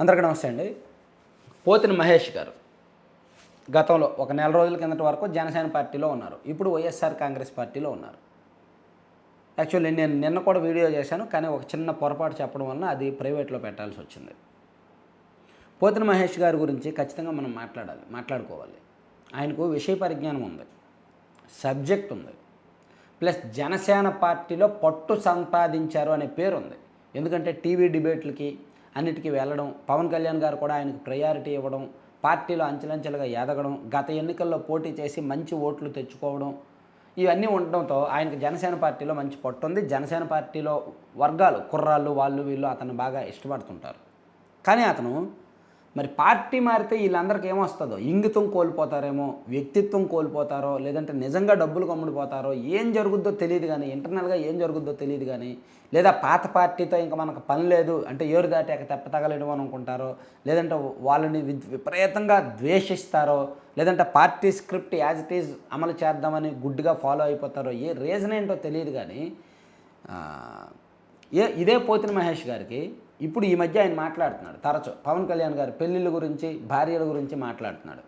అందరికీ నమస్తే అండి. పోతిన మహేష్ గారు గతంలో ఒక నెల రోజుల కిందటి వరకు జనసేన పార్టీలో ఉన్నారు. ఇప్పుడు వైఎస్ఆర్ కాంగ్రెస్ పార్టీలో ఉన్నారు. యాక్చువల్లీ నేను నిన్న కూడా వీడియో చేశాను కానీ ఒక చిన్న పొరపాటు చెప్పడం వలన అది ప్రైవేట్లో పెట్టాల్సి వచ్చింది. పోతిన మహేష్ గారి గురించి ఖచ్చితంగా మనం మాట్లాడాలి మాట్లాడుకోవాలి. ఆయనకు విషయ పరిజ్ఞానం ఉంది సబ్జెక్ట్ ఉంది. ప్లస్ జనసేన పార్టీలో పట్టు సంపాదించారు అనే పేరు ఉంది ఎందుకంటే టీవీ డిబేట్లకి అన్నిటికీ వెళ్ళడం. పవన్ కళ్యాణ్ గారు కూడా ఆయనకు ప్రయారిటీ ఇవ్వడం. పార్టీలో అంచెలంచెలుగా ఎదగడం. గత ఎన్నికల్లో పోటీ చేసి మంచి ఓట్లు తెచ్చుకోవడం. ఇవన్నీ ఉండడంతో ఆయనకు జనసేన పార్టీలో మంచి పట్టుంది జనసేన పార్టీలో వర్గాలు కుర్రాళ్ళు వాళ్ళు వీళ్ళు అతను బాగా ఇష్టపడుతుంటారు. కానీ అతను మరి పార్టీ మారితే వీళ్ళందరికీ ఏమొస్తుందో? ఇంగితం కోల్పోతారేమో? వ్యక్తిత్వం కోల్పోతారో? లేదంటే నిజంగా డబ్బులు కమ్ముడిపోతారో ఏం జరుగుద్దో తెలియదు కానీ ఇంటర్నల్గా ఏం జరుగుద్దో తెలియదు కానీ లేదా పాత పార్టీతో ఇంకా మనకు పని లేదు అంటే ఏరు దాటాక తెప్ప అని అనుకుంటారో? లేదంటే వాళ్ళని విపరీతంగా ద్వేషిస్తారో? లేదంటే party script as it is అమలు చేద్దామని గుడ్డుగా ఫాలో అయిపోతారో? ఏ రీజన్ ఏంటో తెలియదు కానీ ఏ ఇదే పోతిన మహేష్ గారికి ఇప్పుడు ఈ మధ్య ఆయన మాట్లాడుతున్నాడు. తరచు పవన్ కళ్యాణ్ గారి పెళ్ళిళ్ళ గురించి భార్యల గురించి మాట్లాడుతున్నాడు.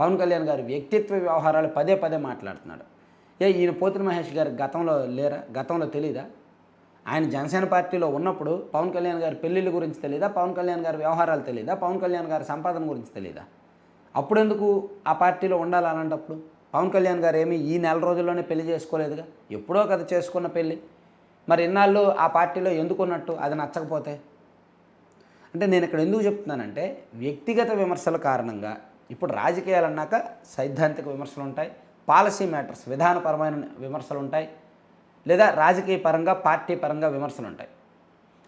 పవన్ కళ్యాణ్ గారి వ్యక్తిత్వ వ్యవహారాలు పదే పదే మాట్లాడుతున్నాడు. ఏ ఈయన పోతిన మహేష్ గారి గతంలో లేరా? గతంలో తెలీదా? ఆయన జనసేన పార్టీలో ఉన్నప్పుడు పవన్ కళ్యాణ్ గారి పెళ్ళిళ్ళ గురించి తెలీదా? పవన్ కళ్యాణ్ గారి వ్యవహారాలు తెలీదా? పవన్ కళ్యాణ్ గారి సంపాదన గురించి తెలీదా? అప్పుడెందుకు ఆ పార్టీలో ఉండాలి అలాంటప్పుడు? పవన్ కళ్యాణ్ గారు ఏమి ఈ నెల రోజుల్లోనే పెళ్ళి చేసుకోలేదుగా? ఎప్పుడో కదా చేసుకున్న పెళ్ళి మరి ఇన్నాళ్ళు ఆ పార్టీలో ఎందుకున్నట్టు? అది నచ్చకపోతే? అంటే నేను ఇక్కడ ఎందుకు చెప్తున్నానంటే వ్యక్తిగత విమర్శల కారణంగా ఇప్పుడు రాజకీయాలు అన్నాక సైద్ధాంతిక విమర్శలు ఉంటాయి పాలసీ మ్యాటర్స్ విధానపరమైన విమర్శలు ఉంటాయి లేదా రాజకీయ పరంగా పార్టీ పరంగా విమర్శలు ఉంటాయి.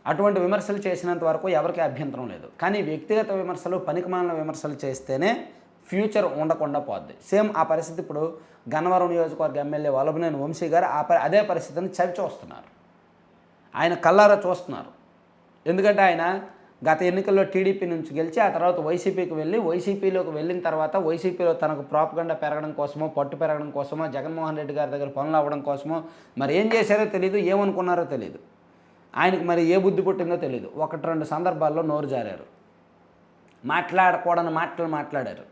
అటువంటి విమర్శలు చేసినంత వరకు ఎవరికీ అభ్యంతరం లేదు. కానీ వ్యక్తిగత విమర్శలు పనికిమాలిన విమర్శలు చేస్తేనే ఫ్యూచర్ ఉండకుండా పోద్ది. సేమ్ ఆ పరిస్థితి ఇప్పుడు గన్నవరం నియోజకవర్గ ఎమ్మెల్యే వల్లభనేని వంశీ గారు ఆ అదే పరిస్థితిని చవి చూస్తున్నారు ఆయన కల్లారా చూస్తున్నారు. ఎందుకంటే ఆయన గత ఎన్నికల్లో టీడీపీ నుంచి గెలిచి ఆ తర్వాత వైసీపీకి వెళ్ళి వైసీపీలోకి వెళ్ళిన తర్వాత వైసీపీలో తనకు ప్రాపగండ పెరగడం కోసమో పట్టు పెరగడం కోసమో జగన్మోహన్ రెడ్డి గారి దగ్గర పనులు అవ్వడం కోసమో మరి ఏం చేశారో తెలియదు ఏమనుకున్నారో తెలియదు ఆయనకు మరి ఏ బుద్ధి పుట్టిందో తెలియదు ఒకటి రెండు సందర్భాల్లో నోరు జారారు. మాట్లాడకూడని మాటలు మాట్లాడారు.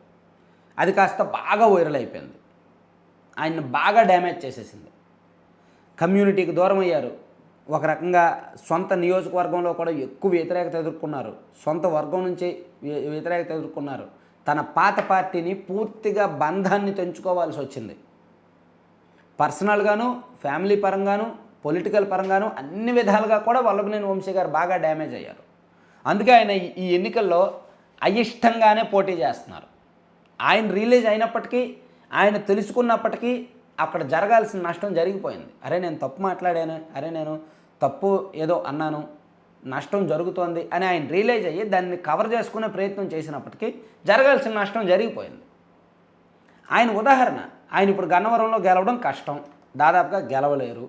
అది కాస్త బాగా వైరల్ అయిపోయింది. ఆయన్ని బాగా డ్యామేజ్ చేసేసింది. కమ్యూనిటీకి దూరం అయ్యారు. ఒక రకంగా సొంత నియోజకవర్గంలో కూడా ఎక్కువ వ్యతిరేకత ఎదుర్కొన్నారు. సొంత వర్గం నుంచి వ్యతిరేకత ఎదుర్కొన్నారు. తన పాత పార్టీని పూర్తిగా బంధాన్ని తెంచుకోవాల్సి వచ్చింది. పర్సనల్గాను ఫ్యామిలీ పరంగాను పొలిటికల్ పరంగాను అన్ని విధాలుగా కూడా వల్లభనేని వంశీ గారు బాగా డ్యామేజ్ అయ్యారు. అందుకే ఆయన ఈ ఎన్నికల్లో అయిష్టంగానే పోటీ చేస్తున్నారు. ఆయన రిలీజ్ అయినప్పటికీ ఆయన తెలుసుకున్నప్పటికీ అక్కడ జరగాల్సిన నష్టం జరిగిపోయింది. అరే నేను తప్పు మాట్లాడాను అరే నేను తప్పు ఏదో అన్నాను నష్టం జరుగుతోంది అని ఆయన రియలైజ్ అయ్యి దాన్ని కవర్ చేసుకునే ప్రయత్నం చేసినప్పటికీ జరగాల్సిన నష్టం జరిగిపోయింది. ఆయన ఉదాహరణ ఆయన ఇప్పుడు గన్నవరంలో గెలవడం కష్టం దాదాపుగా గెలవలేరు.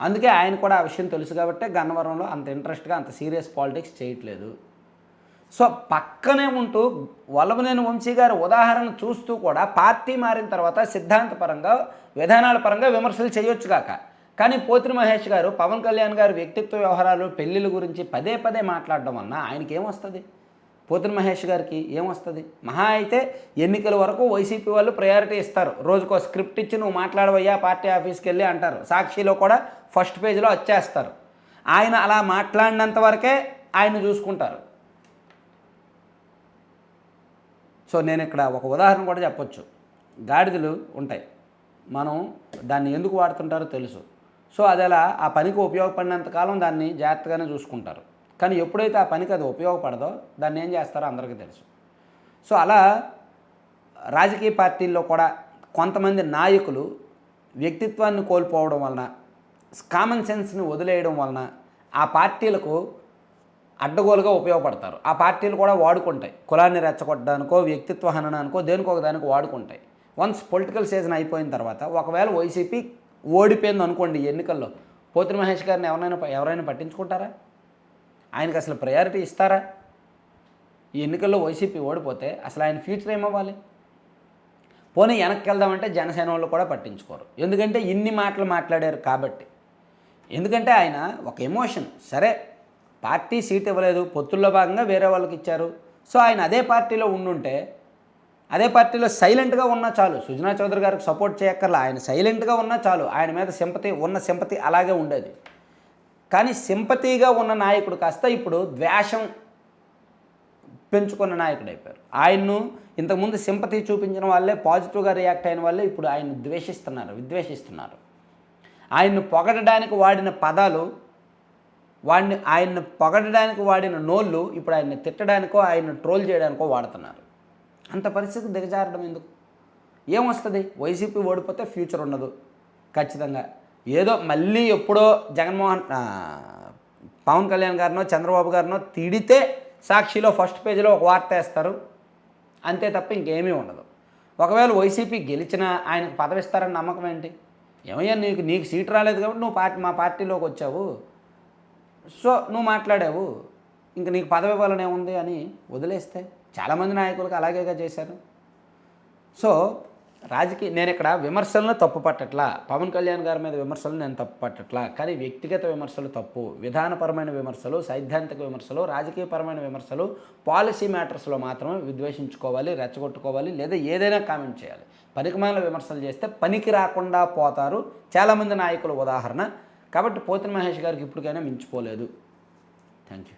అందుకే ఆయన కూడా ఆ విషయం తెలుసు కాబట్టి గన్నవరంలో అంత ఇంట్రెస్ట్గా అంత సీరియస్ పాలిటిక్స్ చేయట్లేదు. సో పక్కనే ఉంటూ వల్లభనేని వంశీ గారి ఉదాహరణ చూస్తూ కూడా పార్టీ మారిన తర్వాత సిద్ధాంతపరంగా విధానాల పరంగా విమర్శలు చేయొచ్చు కాక. కానీ పోతిరి మహేష్ గారు పవన్ కళ్యాణ్ గారి వ్యక్తిత్వ వ్యవహారాలు పెళ్ళిళ్ళ గురించి పదే పదే మాట్లాడడం వలన ఆయనకి ఏమొస్తుంది? పోతిరి మహేష్ గారికి ఏమొస్తుంది? మహా అయితే ఎన్నికల వరకు వైసీపీ వాళ్ళు ప్రయారిటీ ఇస్తారు. రోజుకో స్క్రిప్ట్ ఇచ్చి నువ్వు మాట్లాడవయ్యా పార్టీ ఆఫీస్కి వెళ్ళి అంటారు. సాక్షిలో కూడా ఫస్ట్ పేజీలో వచ్చేస్తారు. ఆయన అలా మాట్లాడినంత వరకే ఆయన చూసుకుంటారు. సో నేను ఇక్కడ ఒక ఉదాహరణ కూడా చెప్పొచ్చు. గాడిదలు ఉంటాయి. మనం దాన్ని ఎందుకు వాడుతుంటారో తెలుసు. సో అది అలా ఆ పనికి ఉపయోగపడినంత కాలం దాన్ని జాగ్రత్తగానే చూసుకుంటారు. కానీ ఎప్పుడైతే ఆ పనికి అది ఉపయోగపడదో దాన్ని ఏం చేస్తారో అందరికీ తెలుసు. సో అలా రాజకీయ పార్టీల్లో కూడా కొంతమంది నాయకులు వ్యక్తిత్వాన్ని కోల్పోవడం వలన కామన్ సెన్స్ని వదిలేయడం వలన ఆ పార్టీలకు అడ్డగోలుగా ఉపయోగపడతారు. ఆ పార్టీలు కూడా వాడుకుంటాయి. కులాన్ని రెచ్చగొట్టడానికో వ్యక్తిత్వ హననానికో దేనికో ఒక దానికి వాడుకుంటాయి. వన్స్ పొలిటికల్ సీజన్ అయిపోయిన తర్వాత ఒకవేళ వైసీపీ ఓడిపోయింది అనుకోండి ఈ ఎన్నికల్లో పోతిన మహేష్ గారిని ఎవరైనా ఎవరైనా పట్టించుకుంటారా? ఆయనకి అసలు ప్రయారిటీ ఇస్తారా? ఈ ఎన్నికల్లో వైసీపీ ఓడిపోతే అసలు ఆయన ఫ్యూచర్ ఏమవ్వాలి? పోనీ వెనక్కి వెళ్దామంటే జనసేన వాళ్ళు కూడా పట్టించుకోరు. ఎందుకంటే ఇన్ని మాటలు మాట్లాడారు కాబట్టి. ఎందుకంటే ఆయన ఒక ఎమోషన్ సరే పార్టీ సీట్ ఇవ్వలేదు పొత్తుల్లో భాగంగా వేరే వాళ్ళకి ఇచ్చారు. సో ఆయన అదే పార్టీలో ఉండుంటే అదే పార్టీలో సైలెంట్గా ఉన్నా చాలు. సుజనా చౌదరి గారికి సపోర్ట్ చేయక్కర్లా. ఆయన సైలెంట్గా ఉన్నా చాలు. ఆయన మీద సింపతి ఉన్న సింపతి అలాగే ఉండేది. కానీ సింపతిగా ఉన్న నాయకుడు కాస్త ఇప్పుడు ద్వేషం పెంచుకున్న నాయకుడు అయిపోయారు. ఆయన్ను ఇంతకుముందు సింపతి చూపించిన వాళ్ళే పాజిటివ్గా రియాక్ట్ అయిన వాళ్ళే ఇప్పుడు ఆయన్ని ద్వేషిస్తున్నారు విద్వేషిస్తున్నారు. ఆయన్ను పొగడడానికి వాడిన పదాలు వాడిని ఆయన్ని పొగడడానికి వాడిన నోళ్ళు ఇప్పుడు ఆయన్ని తిట్టడానికో ఆయన్ని ట్రోల్ చేయడానికో వాడుతున్నారు. అంత పరిస్థితి దిగజారడం ఎందుకు? ఏమొస్తుంది వైసీపీ ఓడిపోతే ఫ్యూచర్ ఉండదు. ఖచ్చితంగా. ఏదో మళ్ళీ ఎప్పుడో జగన్మోహన్ పవన్ కళ్యాణ్ గారినో చంద్రబాబు గారినో తిడితే సాక్షిలో ఫస్ట్ పేజీలో ఒక వార్త వేస్తారు. అంతే తప్ప ఇంకేమీ ఉండదు. ఒకవేళ వైసీపీ గెలిచినా ఆయనకు పదవిస్తారని నమ్మకం ఏంటి? ఏమయ్యా నీకు నీకు సీట్ రాలేదు కాబట్టి నువ్వు పార్టీ మా పార్టీలోకి వచ్చావు. సో నువ్వు మాట్లాడావు. ఇంక నీకు పదవి ఇవ్వాలని ఏముంది అని వదిలేస్తే చాలామంది నాయకులకు అలాగేగా చేశారు. సో రాజకీయ నేను ఇక్కడ విమర్శలను తప్పు పట్టట్లా. పవన్ కళ్యాణ్ గారి మీద విమర్శలు నేను తప్పు పట్టట్లా. కానీ వ్యక్తిగత విమర్శలు తప్పు. విధానపరమైన విమర్శలు సైద్ధాంతిక విమర్శలు రాజకీయపరమైన విమర్శలు పాలసీ మ్యాటర్స్లో మాత్రమే విద్వేషించుకోవాలి రెచ్చగొట్టుకోవాలి లేదా ఏదైనా కామెంట్ చేయాలి. పనికిమాల విమర్శలు చేస్తే పనికి రాకుండా పోతారు. చాలామంది నాయకుల ఉదాహరణ కాబట్టి పోతిన మహేష్ గారికి ఇప్పటికైనా మించిపోలేదు. Thank you